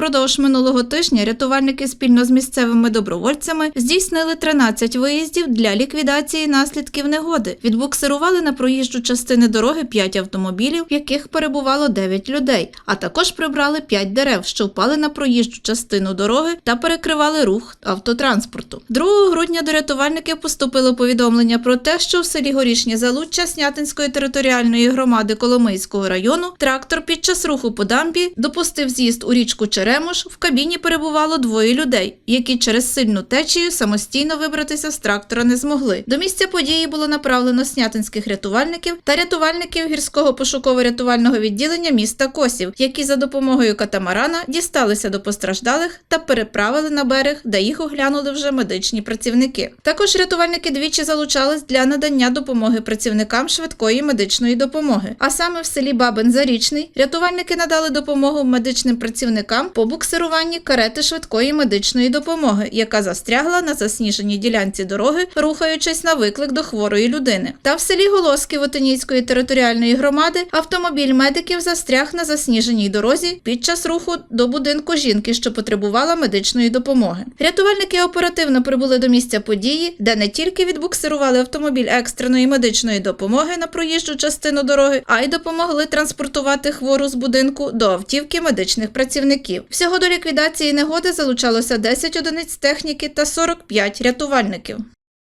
Впродовж минулого тижня рятувальники спільно з місцевими добровольцями здійснили 13 виїздів для ліквідації наслідків негоди. Відбуксирували на проїжджу частини дороги 5 автомобілів, в яких перебувало 9 людей, а також прибрали 5 дерев, що впали на проїжджу частину дороги та перекривали рух автотранспорту. 2 грудня до рятувальників поступило повідомлення про те, що в селі Горішнє Залуччя Снятинської територіальної громади Коломийського району трактор під час руху по дамбі допустив з'їзд у річку Черемош. В кабіні перебувало двоє людей, які через сильну течію самостійно вибратися з трактора не змогли. До місця події було направлено снятинських рятувальників та рятувальників гірського пошуково-рятувального відділення міста Косів, які за допомогою катамарана дісталися до постраждалих та переправили на берег, де їх оглянули вже медичні працівники. Також рятувальники двічі залучались для надання допомоги працівникам швидкої медичної допомоги. А саме в селі Бабин Зарічний рятувальники надали допомогу медичним працівникам по буксируванні карети швидкої медичної допомоги, яка застрягла на засніженій ділянці дороги, рухаючись на виклик до хворої людини. Та в селі Голоски Вотинійської територіальної громади автомобіль медиків застряг на засніженій дорозі під час руху до будинку жінки, що потребувала медичної допомоги. Рятувальники оперативно прибули до місця події, де не тільки відбуксирували автомобіль екстреної медичної допомоги на проїжджу частину дороги, а й допомогли транспортувати хвору з будинку до автівки медичних працівників. Всього до ліквідації негоди залучалося 10 одиниць техніки та 45 рятувальників.